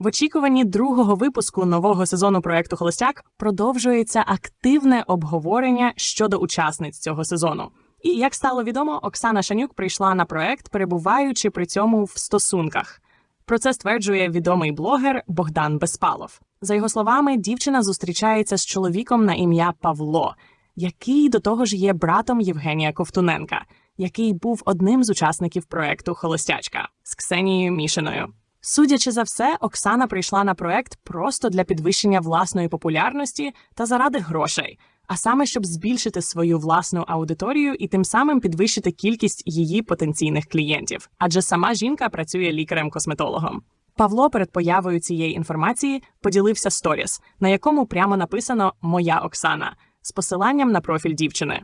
В очікуванні другого випуску нового сезону проекту Холостяк продовжується активне обговорення щодо учасниць цього сезону. І як стало відомо, Оксана Шанюк прийшла на проект, перебуваючи при цьому в стосунках. Про це стверджує відомий блогер Богдан Безпалов. За його словами, дівчина зустрічається з чоловіком на ім'я Павло, який до того ж є братом Євгенія Ковтуненка, який був одним з учасників проекту Холостячка з Ксенією Мішиною. Судячи за все, Оксана прийшла на проект просто для підвищення власної популярності та заради грошей, а саме щоб збільшити свою власну аудиторію і тим самим підвищити кількість її потенційних клієнтів, адже сама жінка працює лікарем-косметологом. Павло перед появою цієї інформації поділився сторіс, на якому прямо написано Моя Оксана з посиланням на профіль дівчини.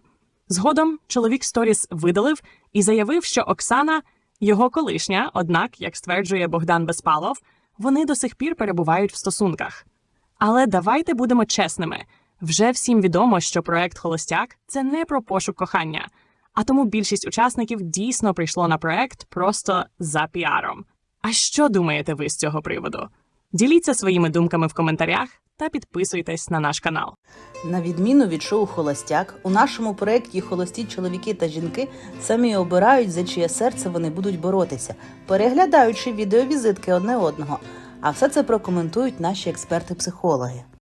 Згодом чоловік сторіс видалив і заявив, що Оксана його колишня, однак, як стверджує Богдан Безпалов, вони до сих пір перебувають в стосунках. Але давайте будемо чесними. Вже всім відомо, що проект Холостяк це не про пошук кохання, а тому більшість учасників дійсно прийшло на проект просто за піаром. А що думаєте ви з цього приводу? Діліться своїми думками в коментарях та підписуйтесь на наш канал. На відміну від шоу Холостяк, у нашому проєкті холості чоловіки та жінки самі обирають, за чиє серце вони будуть боротися, переглядаючи відеовізитки одне одного. А все це прокоментують наші експерти-психологи.